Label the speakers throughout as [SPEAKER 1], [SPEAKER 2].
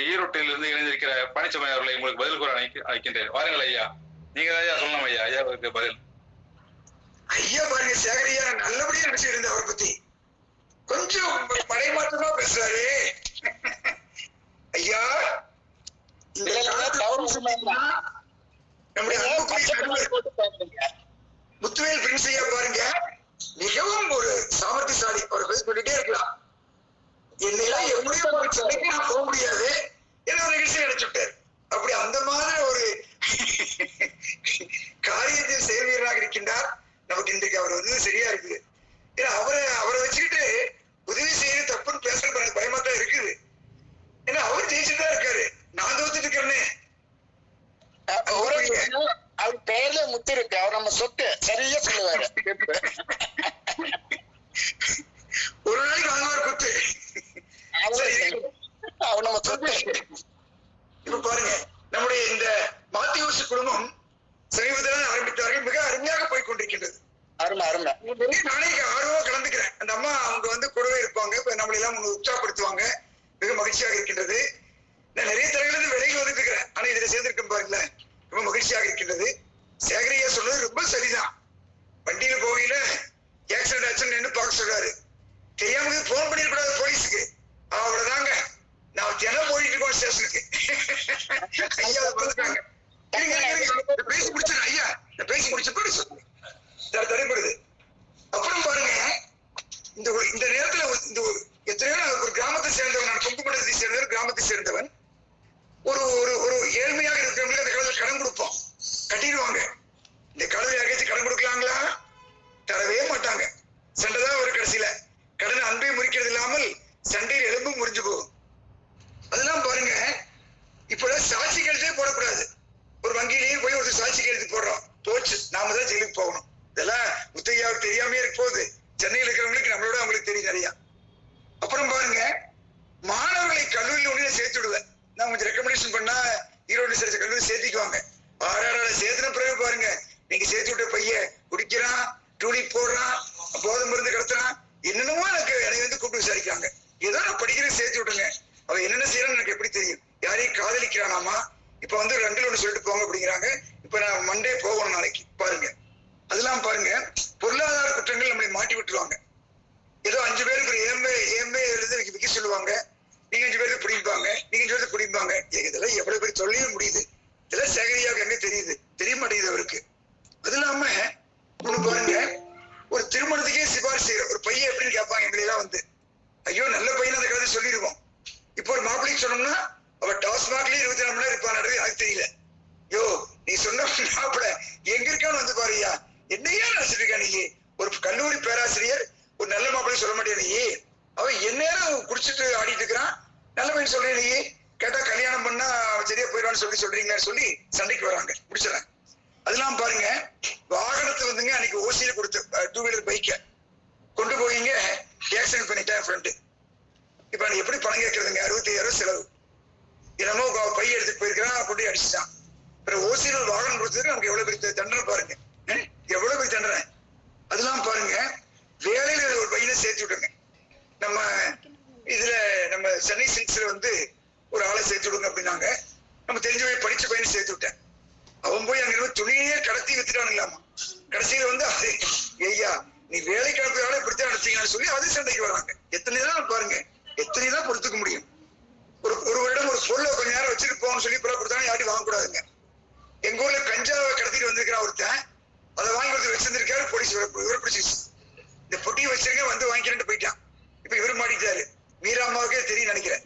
[SPEAKER 1] நம்முடைய ஈரோட்டில் இருந்து இணைந்திருக்கிற பழனிசாமி அவர்களை உங்களுக்கு பதில் கூற அழைக்க- அழைக்கின்றேன். வாருங்கள் ஐயா. நீங்க ஐயா சொல்லணும் ஐயா. ஐயாவுக்கு பதில்.
[SPEAKER 2] ஐயா பாருங்க சேகரையா நல்லபடியா இருந்தேன் அவரை பத்தி. கொஞ்சம் மடைமாற்றமா பேசுறாரு. ஐயா. முத்துவேல் பிரின்ஸ் ஐயா பாருங்க மிகவும் ஒரு சாமர்த்தியசாலி. அவர் பேசி சொல்லிட்டே இருக்கலாம். என்னையெல்லாம் நான் போக முடியாது. என்ன நிகழ்ச்சி நினைச்சுட்டார் அப்படி அந்த மாதிரி ஒரு காரியத்தில் செயல்வீரராக இருக்கின்றார். நமக்கு இன்றைக்கு அவர் வந்து சரியா இருக்குது. ஏன்னா அவரை அவரை வச்சுக்கிட்டு உதவி செய்யறது தப்புன்னு பேசுறது எனக்கு பயமா தான் இருக்குது. ஏன்னா அவர் ஜெயிச்சுட்டு தான் இருக்காரு. நான் தோத்துட்டு இருக்கிறேன்னு
[SPEAKER 3] அவர் பெயர்ல முத்து இருக்கு. அவர் நம்ம சொத்து சரியா சொல்லுவாரு
[SPEAKER 2] ஒரு நாளைக்கு வாங்குவார் குத்து
[SPEAKER 3] அவர் அவர் நம்ம சொத்து
[SPEAKER 2] இப்ப பாருங்க நம்முடைய இந்த மாத்தியூஸ் குடும்பம் சமீபத்தில் ஆரம்பித்தார்கள் மிக அருமையாக போய் கொண்டிருக்கின்றது
[SPEAKER 3] அருமை அருமை
[SPEAKER 2] நிறைய நாளைக்கு ஆர்வமா கலந்துக்கிறேன் அந்த அம்மா அவங்க வந்து கூடவே இருப்பாங்க இப்ப நம்மளை எல்லாம் அவங்க உற்சாகப்படுத்துவாங்க மிக மகிழ்ச்சியாக இருக்கின்றது நான் நிறைய தரங்களிலிருந்து விலகி வந்துட்டு இருக்கிறேன் ஆனா இதுல சேர்ந்திருக்கேன் பாருங்களேன் ரொம்ப மகிழ்ச்சியாக இருக்கின்றது சேகரியா சொன்னது ரொம்ப சரிதான் வண்டியில போகையில ஆக்சிடென்ட் ஆச்சுன்னு பார்க்க சொல்றாரு தெரியாம போன் பண்ணிடக்கூடாது போலீஸுக்கு அவ்வளவுதாங்க நான் தினம் போயிட்டு இருக்கோம் ஸ்டேஷனுக்கு ஐயா அதை பார்த்துட்டாங்க இருங்க, இருங்க, இருங்க. இந்த பேசி முடிச்சிடுறேன் ஐயா இந்த பேசி முடிச்ச பிறகு சொல்லுங்க தடை- தடைப்படுது அப்புறம் பாருங்க இந்த ஒரு- இந்த நேரத்துல ஒரு- இந்த ஒரு- எத்தனையோ நான் ஒரு கிராமத்தை சேர்ந்தவன் நான் கும்பகோணத்தை சேர்ந்தவன் கிராமத்தை சேர்ந்தவன் ஒரு ஒரு ஒரு ஏழ்மையாக இருக்கிறவங்களுக்கு அந்த காலத்துல கடன் கொடுப்போம் கட்டிடுவாங்க. இந்த காலத்துல யாருக்காச்சும் கடன் கொடுக்கலாங்களா? தரவே மாட்டாங்க. சண்டை தான் ஒரு கடைசியில. கடன் அன்பை முறிக்கிறது இல்லாமல் சண்டையில் எலும்பும் முறிஞ்சு போகும். அதெல்லாம் பாருங்க. இப்ப சாட்சி கழுத்தே போடக்கூடாது. ஒரு வங்கியிலேயே போய் ஒரு சாட்சி கழுத்து போடுறோம் போச்சு நாம தான் ஜெயிலுக்கு போகணும். இதெல்லாம் முத்தையாவுக்கு தெரியாமே இருக்க போகுது. சென்னையில் இருக்கிறவங்களுக்கு நம்மளோட அவங்களுக்கு தெரியும் நிறையா. அப்புறம் பாருங்க மாணவர்களை கல்லூரியில் ஒண்ணு சேர்த்து விடுவேன். நான் கொஞ்சம் ரெக்கமெண்டேஷன் பண்ணா ஈரோடு சேர்த்த கல்லூரி சேர்த்திக்குவாங்க. ஆறாறு சேர்த்துன பிறகு பாருங்க. நீங்க சேர்த்து விட்ட பையன் குடிக்கிறான் டூலி போடுறான் போதை மருந்து கடத்துறான். என்னென்னமோ எனக்கு என்னை வந்து கூப்பிட்டு விசாரிக்கிறாங்க. ஏதோ நான் படிக்கிறேன் சேர்த்து விட்டுங்க. அவன் என்னென்ன செய்யறான்னு எனக்கு எப்படி தெரியும். யாரையும் காதலிக்கிறானாமா? இப்ப வந்து ரெண்டு ஒண்ணு சொல்லிட்டு போங்க அப்படிங்கிறாங்க. இப்ப நான் மண்டே போகணும் நாளைக்கு. பாருங்க. அதெல்லாம் பாருங்க. பொருளாதார குற்றங்கள் நம்மளை மாட்டி விட்டுருவாங்க. ஏதோ அஞ்சு பேருக்கு ஒரு ஏமே ஏமே எழுந்து விற்க சொல்லுவாங்க. நீங்க அஞ்சு பேருக்கு பிடிப்பாங்க. நீங்க அஞ்சு பேருக்கு பிடிப்பாங்க. இதெல்லாம் எவ்வளவு பேர் சொல்லவே முடியுது. இதெல்லாம் சேகரியாக என்ன தெரியுது. தெரிய மாட்டேங்குது அவருக்கு. அது இல்லாம ஒண்ணு பாருங்க ஒரு திருமணத்துக்கே சிபாரிசு செய்யற ஒரு பையன் எப்படின்னு கேட்பாங்க எங்களை எல்லாம் வந்து. ஐயோ நல்ல பையன் அந்த கதை சொல்லிடுவோம் இப்போ ஒரு மாப்பிள்ளைக்கு சொன்னோம்னா அவ டாஸ்மாக்லயே இருபத்தி நாலு மணி நேரம் இருப்பான் எனக்கு தெரியல. யோ நீ சொன்ன மாப்பிள எங்க இருக்கான்னு வந்து பாருயா என்னையா நினைச்சிட்டு இருக்கா நீ? ஒரு கல்லூரி பேராசிரியர் ஒரு நல்ல மாப்பிள்ளை சொல்ல மாட்டேன் நீ? அவன் எந்நேரம் குடிச்சிட்டு ஆடிட்டு இருக்கிறான்? நல்ல பையன் சொல்றேன் நீ. கேட்டா கல்யாணம் பண்ணா அவன் சரியா போயிடுவான்னு சொல்லி சொல்றீங்களே சொல்லி சண்டைக்கு வராங்க. முடிச்சிடறாங்க அதெல்லாம் பாருங்க வாகனத்தை வந்துங்க அன்னைக்கு ஓசியில கொடுத்த டூ வீலர் பைக்க கொண்டு போயிங்க ஆக்சிடென்ட் பண்ணிட்டேன் ஃப்ரெண்டு இப்ப நான் எப்படி பணம் கேட்கறதுங்க? அறுபத்தி ஐயாயிரம் செலவு. என்னமோ பை எடுத்துட்டு போயிருக்கிறான் கொண்டு அடிச்சுட்டான். அப்புறம் ஓசியில் ஒரு வாகனம் கொடுத்தது நமக்கு எவ்வளவு பெரிய தண்டனை பாருங்க. எவ்வளவு பெரிய தண்டனை. அதெல்லாம் பாருங்க வேலையில ஒரு பையனை சேர்த்து விடுங்க நம்ம இதுல நம்ம சென்னை சில்க்ஸ்ல வந்து ஒரு ஆளை சேர்த்து விடுங்க அப்படின்னாங்க. நம்ம தெரிஞ்ச போய் படிச்ச பையனை சேர்த்து விட்டேன். அவன் போய் அங்க இருந்து துணியே கடத்தி வித்துட்டானுங்களாமா. கடைசியில வந்து ஐயா நீ வேலை கிடப்பதால இப்படித்தான் நடத்தீங்கன்னு சொல்லி அது சண்டைக்கு வராங்க. எத்தனை தான் பாருங்க. எத்தனை தான் பொறுத்துக்க முடியும்? ஒரு ஒரு வருடம் ஒரு பொருளை கொஞ்ச நேரம் வச்சுட்டு போகணும்னு சொல்லி பிறகு கொடுத்தாலும் யாரும் வாங்கக்கூடாதுங்க. எங்க ஊர்ல கஞ்சாவை கடத்திட்டு வந்திருக்கிறான் ஒருத்தன் அதை வாங்கி கொடுத்து வச்சிருந்திருக்காரு போலீஸ் இவரை பிடிச்சி இந்த பொட்டியை வச்சிருக்க வந்து வாங்கிக்கிறேன்ட்டு போயிட்டான். இப்ப இவர் மாட்டிட்டாரு மீராமாவுக்கே தெரியும் நினைக்கிறேன்.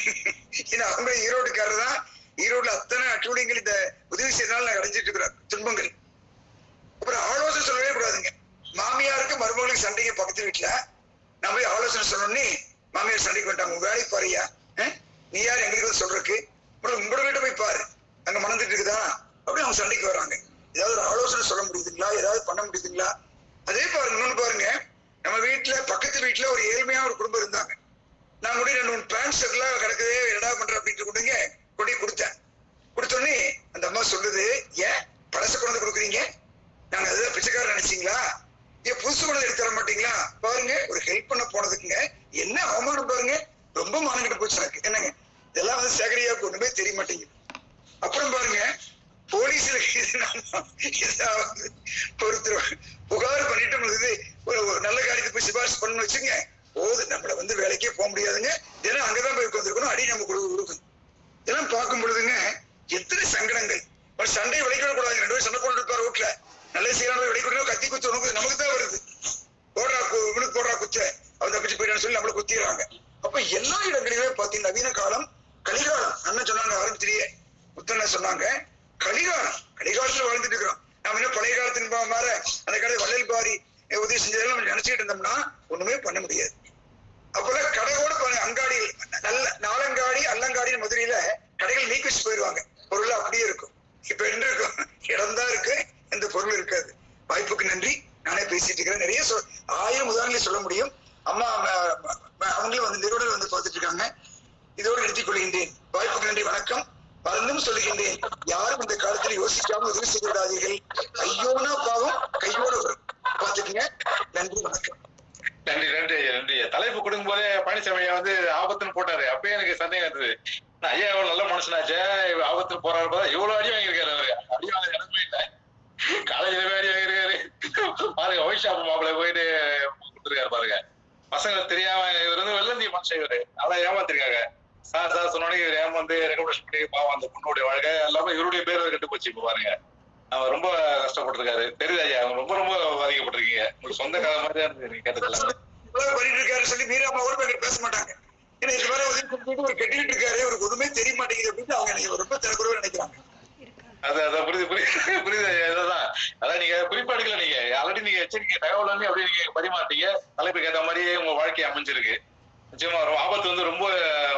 [SPEAKER 2] ஏன்னா அவங்க ஈரோடுக்காரர் தான். ஈரோடுல அத்தனை அட்டூழியங்கள் இந்த உதவி செய்யறதுனால நான் அடைஞ்சிட்டு இருக்கிறேன் துன்பங்கள். அப்புறம் ஆலோசனை சொல்லவே கூடாதுங்க. மாமியாருக்கு மருமகளுக்கு சண்டைக்கு பக்கத்து வீட்டுல நான் போய் ஆலோசனை சொன்னோன்னே மாமியார் சண்டைக்கு வந்துட்டாங்க. உங்க வேலைக்கு பாருயா நீ யார்? எங்களுக்கு சொல்றக்கு சொல்றதுக்கு? உங்களோட வீட்டை போய் பாரு. அங்க மணந்துட்டு இருக்குதா? அப்படி அவங்க சண்டைக்கு வராங்க. ஏதாவது ஒரு ஆலோசனை சொல்ல முடியுதுங்களா? ஏதாவது பண்ண முடியுதுங்களா? அதே பாருங்க இன்னொன்னு பாருங்க. நம்ம வீட்டுல பக்கத்து வீட்டுல ஒரு ஏழ்மையா ஒரு குடும்பம் இருந்தாங்க. நான் கூட ரெண்டு மூணு பேண்ட் கிடக்குது கிடக்குதே என்னடா பண்ற அப்படின்ட்டு கொடுங்க. கொண்டு கொடுத்தேன். கொடுத்தோடனே அந்த அம்மா சொல்லுது ஏன் பழச கொண்டு கொடுக்குறீங்க? நாங்க அதுதான் பிச்சைக்காரன் நினைச்சீங்களா? ஏன் புதுசு கொண்டு எடுத்து தர மாட்டீங்களா? பாருங்க ஒரு ஹெல்ப் பண்ண போனதுக்குங்க. என்ன அவமானம் பாருங்க. ரொம்ப மானங்கிட்ட போச்சு எனக்கு. என்னங்க? இதெல்லாம் வந்து சேகரியாவுக்கு ஒண்ணுமே தெரிய மாட்டேங்குது. அப்புறம் பாருங்க போலீஸ்ல இது ஒருத்தர் புகார் பண்ணிட்டு ஒரு ஒரு நல்ல காரியத்தை போய் சிபாரிசு பண்ணணும்னு வச்சுங்க போது. நம்மள வந்து வேலைக்கே போக முடியாதுங்க. தினம் அங்கதான் போய் உட்காந்துருக்கணும் அடி நம்ம கொடுக்க கொடுக்கும் இதெல்லாம் பார்க்கும் பொழுதுங்க எத்தனை சங்கடங்கள். ஒரு சண்டை விளைக்க கூடாது. ரெண்டு பேரும் சண்டை போட்டு இருப்பார் வீட்டுல நல்ல சீரான விளைக்கணும் கத்தி குத்து உனக்கு நமக்கு தான் வருது. போடுறா கு- இவனுக்கு போடுறா குச்ச. அவன் தப்பிச்சு போயிட்டான்னு சொல்லி நம்மள குத்திடுறாங்க. அப்ப எல்லா இடங்களிலுமே பாத்தீங்கன்னா நவீன காலம் கலிகாலம். அண்ணன் சொன்னாங்க ஆரம்பத்திலேயே புத்தன சொன்னாங்க கலிகாலம். கலிகாலத்துல வாழ்ந்துட்டு இருக்கிறோம். நாம இன்னும் பழைய காலத்தின் பா- மாற அந்த காலத்துல வள்ளல் பாரி உதவி செஞ்சதெல்லாம் நம்ம நினைச்சுக்கிட்டு இருந்தோம்னா ஒண்ணுமே பண்ண முடியாது. அப்பெல்லாம் கடை கூட நல்ல நாலங்காடி அல்லங்காடி மதுரையில கடைகள் நீக்கி வச்சு போயிருவாங்க பொருள் அப்படியே இருக்கும். இப்ப என்ன இருக்கும்? இடம் தான் இருக்கு. எந்த பொருள் இருக்காது. வாய்ப்புக்கு நன்றி. நானே பேசிட்டு இருக்கிறேன். நிறைய சொல் ஆயிரம் உதாரணங்களை சொல்ல முடியும். அம்மா ம- அவங்களும் வந்து நிறுவனர் வந்து பார்த்துட்டு இருக்காங்க. இதோடு நிறுத்திக் கொள்கின்றேன். வாய்ப்புக்கு நன்றி. வணக்கம். மறந்தும் சொல்லுகின்றேன். யாரும் இந்த காலத்தில் யோசிக்காம உதவி செய்து விடாதீர்கள் ஐயோனா பாவம் கையோட வரும். பார்த்துக்கங்க. நன்றி. வணக்கம்.
[SPEAKER 1] நன்றி நன்றி ஐயா நன்றி ஐயா. தலைப்பு கொடுக்கும் போதே பழனிசாமி ஐயா வந்து ஆபத்துன்னு போட்டாரு. அப்பயே எனக்கு சந்தேகம் இருந்தது நான் ஐயா எவ்வளவு நல்ல மனுஷனாச்சே? இவர் ஆபத்துன்னு போறாரு பார்த்தா இவ்வளவு அடி வாங்கியிருக்காரு அவரு. அடி வாங்க இடமே இல்லை. காலேஜ்ல அடி வாங்கியிருக்காரு. பாருங்க ஒயின் ஷாப் மாப்பிள்ள போயிட்டு கொடுத்துருக்காரு பாருங்க. பசங்களுக்கு தெரியாம இவர் வந்து வெள்ளந்தி மனுஷன் இவரு. நல்லா ஏமாத்திருக்காங்க. சார் சார் சொன்னோடனே இவர் ஏமாந்து ரெக்கமெண்டேஷன் பண்ணி பாவம் அந்த பொண்ணுடைய வாழ்க்கை எல்லாமே இவருடைய பேர் கெட்டு போச்சு இப்ப பாருங்க. அவர் ரொம்ப கஷ்டப்பட்டிருக்காரு. தெரியுது ஐயா அவங்க ரொம்ப ரொம்ப பாதிக்கப்பட்டிருக்கீங்க. உங்களுக்கு சொந்த கதை மாதிரி
[SPEAKER 2] பண்ணிட்டு இருக்காரு சொல்லி மீரா அம்மா கூட பேச மாட்டாங்க. ஏன்னா இது செஞ்சுட்டு ஒரு கட்டிட்டு இருக்காரு ஒரு ஒண்ணுமே தெரிய மாட்டேங்குது அப்படின்னு அவங்க எனக்கு ரொம்ப தரக்குறவா நினைக்கிறாங்க.
[SPEAKER 1] அது அதான் புரியுது புரியுது புரியுது இதுதான். அதான் நீங்க குறிப்பா எடுக்கல நீங்க. ஆல்ரெடி நீங்க எச்சரிக்கை தகவல் வந்து அப்படியே நீங்க பரிமாட்டீங்க தலைப்புக்கு ஏத்த மாதிரியே உங்க வாழ்க்கை அமைஞ்சிருக்கு. நிச்சயமா ஆபத்து வந்து ரொம்ப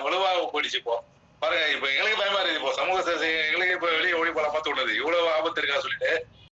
[SPEAKER 1] வலுவாக போயிடுச்சு இப்போ. பாருங்க இப்ப எங்களுக்கு பயமா இருக்கு இப்போ சமூக சேவை எங்களுக்கு இப்ப வெளியே ஓடி போல பார்த்து விடுறது. இவ்வளவு ஆபத்து இருக்கா சொல்லிட்டு